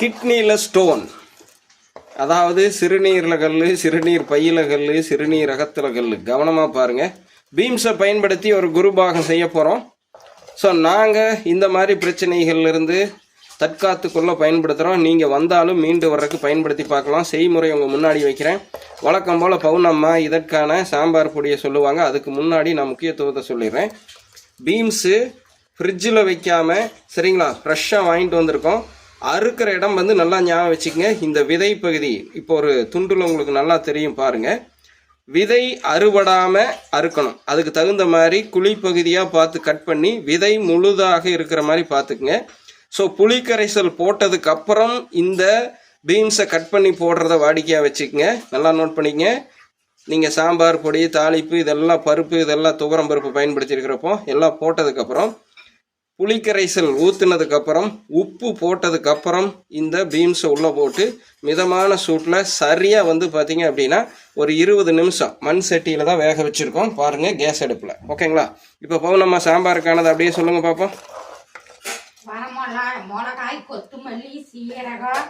கிட்னியில் ஸ்டோன். அதாவது சிறுநீரில் கல் சிறுநீர் பையில கல் சிறுநீர் அகத்தில் கல் கவனமாக பாருங்கள் பீம்ஸை பயன்படுத்தி ஒரு குருபாகம் செய்ய போகிறோம் ஸோ நாங்கள் இந்த மாதிரி பிரச்சனைகள்லேருந்து தற்காத்துக்குள்ளே தற்காத்துக்குள்ள பயன்படுத்துகிறோம் நீங்கள் வந்தாலும் மீண்டு வர்றதுக்கு பயன்படுத்தி பார்க்கலாம். செய்முறை உங்கள் முன்னாடி வைக்கிறேன். வழக்கம் போல் பவுனம்மா இதற்கான சாம்பார் பொடியை சொல்லுவாங்க. அதுக்கு முன்னாடி நான் முக்கியத்துவத்தை சொல்லிடுறேன். பீம்ஸு ஃப்ரிட்ஜில் வைக்காமல் சரிங்களா? ஃப்ரெஷ்ஷாக வாங்கிட்டு வந்திருக்கோம். அறுக்கிற இடம் வந்து நல்லா ஞாபகம் வச்சுக்கோங்க. இந்த விதை பகுதி இப்போ ஒரு துண்டில் உங்களுக்கு நல்லா தெரியும் பாருங்கள் விதை அறுவடாமல் அறுக்கணும். அதுக்கு தகுந்த மாதிரி குழி பகுதியாக பார்த்து கட் பண்ணி விதை முழுதாக இருக்கிற மாதிரி பார்த்துக்குங்க. ஸோ புளிக்கரைசல் போட்டதுக்கப்புறம் இந்த பீன்ஸை கட் பண்ணி போடுறத வாடிக்கையாக வச்சுக்கோங்க. நல்லா நோட் பண்ணிக்கங்க. நீங்கள் சாம்பார் பொடி தாளிப்பு இதெல்லாம் பருப்பு இதெல்லாம் துவரம் பருப்பு பயன்படுத்தியிருக்கிறப்போ எல்லாம் போட்டதுக்கப்புறம் புளிக்கரைசல் ஊற்றுனதுக்கப்புறம் உப்பு போட்டதுக்கப்புறம் இந்த பீன்ஸை உள்ளே போட்டு மிதமான சூட்டில் சரியாக வந்து பார்த்தீங்க அப்படின்னா ஒரு இருபது நிமிஷம் மண் சட்டியில் தான் வேக வச்சுருக்கோம். பாருங்கள் கேஸ் அடுப்பில். ஓகேங்களா? இப்போ போகும் நம்ம சாம்பாருக்கானது அப்படியே சொல்லுங்கள் பார்ப்போம் மிளகாய் கொத்துமல்லி சீரகம்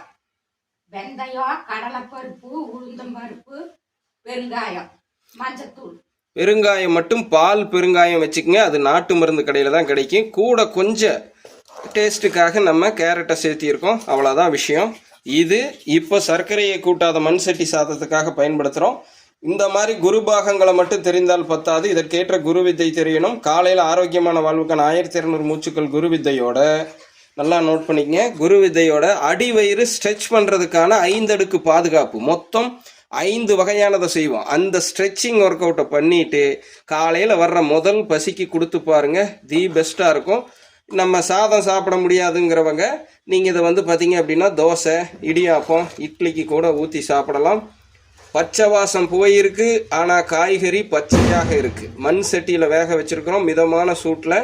வெந்தயம் கடலைப்பருப்பு உளுந்தம்பருப்பு பெருங்காயம் மஞ்சத்தூள். பெருங்காயம் மட்டும் பால் பெருங்காயம் வச்சுக்கோங்க அது நாட்டு மருந்து கடையில் தான் கிடைக்கும். கூட கொஞ்சம் டேஸ்ட்டுக்காக நம்ம கேரட்டை சேர்த்தியிருக்கோம் அவ்வளோதான் விஷயம். இது இப்போ சர்க்கரையை கூட்டாத மண் சட்டி சாதத்துக்காக பயன்படுத்துகிறோம் இந்த மாதிரி குரு பாகங்களை மட்டும் தெரிந்தால் பத்தாது. இதற்கேற்ற குரு வித்தை தெரியணும். காலையில் ஆரோக்கியமான வாழ்வுக்கான ஆயிரத்தி இரநூறு மூச்சுக்கள் குரு வித்தையோட. நல்லா நோட் பண்ணிக்கங்க. குரு வித்தையோட அடிவயிறு ஸ்ட்ரெச் பண்ணுறதுக்கான ஐந்தடுக்கு பாதுகாப்பு. மொத்தம் ஐந்து வகையானதை செய்வோம். அந்த ஸ்ட்ரெச்சிங் ஒர்க் அவுட்டை பண்ணிட்டு காலையில் வர்ற முதல் பசிக்கு கொடுத்து பாருங்க. தி பெஸ்ட்டாக இருக்கும். நம்ம சாதம் சாப்பிட முடியாதுங்கிறவங்க நீங்கள் இதை வந்து பார்த்தீங்க அப்படின்னா தோசை இடியாப்பம் இட்லிக்கு கூட ஊற்றி சாப்பிடலாம். பச்சை வாசம் போயிருக்கு ஆனால் காய்கறி பச்சையாக இருக்குது மண் சட்டியில் வேக வச்சுருக்கிறோம். மிதமான சூட்டில்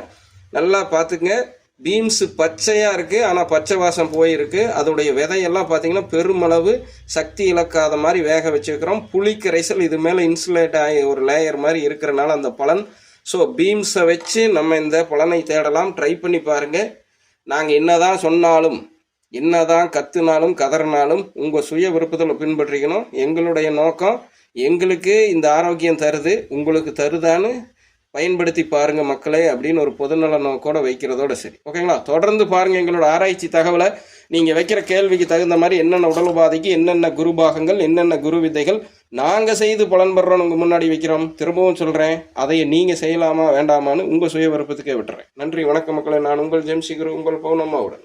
நல்லா பார்த்துக்குங்க பீன்ஸ் பச்சையாக இருக்குது ஆனால் பச்சை வாசம் போயிருக்கு அதோடைய விதையெல்லாம் பார்த்தீங்கன்னா பெருமளவு சக்தி இழக்காத மாதிரி வேக வச்சுருக்கிறோம். புளிக்கரைசல் இது மேலே இன்சுலேட் ஆகி ஒரு லேயர் மாதிரி இருக்கிறனால அந்த பலன். ஸோ பீம்ஸை வச்சு நம்ம இந்த பலனை தேடலாம். ட்ரை பண்ணி பாருங்கள் நாங்கள் என்னதான் சொன்னாலும் என்னதான் கத்துனாலும் கதறினாலும் உங்கள் சுய விருப்பத்தில் பின்பற்றிக்கணும். எங்களுடைய நோக்கம் எங்களுக்கு இந்த ஆரோக்கியம் தருது. உங்களுக்கு தருதான்னு பயன்படுத்தி பாருங்க மக்களே அப்படின்னு ஒரு பொதுநல நோக்கோட வைக்கிறதோட சரி. ஓகேங்களா? தொடர்ந்து பாருங்க எங்களோட ஆராய்ச்சி தகவலை. நீங்க வைக்கிற கேள்விக்கு தகுந்த மாதிரி என்னென்ன உடல் உபாதைக்கு என்னென்ன குரு பாகங்கள் என்னென்ன குரு வித்தைகள் நாங்க செய்து பலன் பெறோம் உங்க முன்னாடி வைக்கிறோம். திரும்பவும் சொல்றேன் அதை நீங்க செய்யலாமா வேண்டாமான்னு உங்க சுய விருப்பத்துக்கே விட்டுறேன். நன்றி வணக்கம் மக்களே. நான் உங்கள் ஜெம்சி குரு உங்கள் பௌனம்மாவுடன்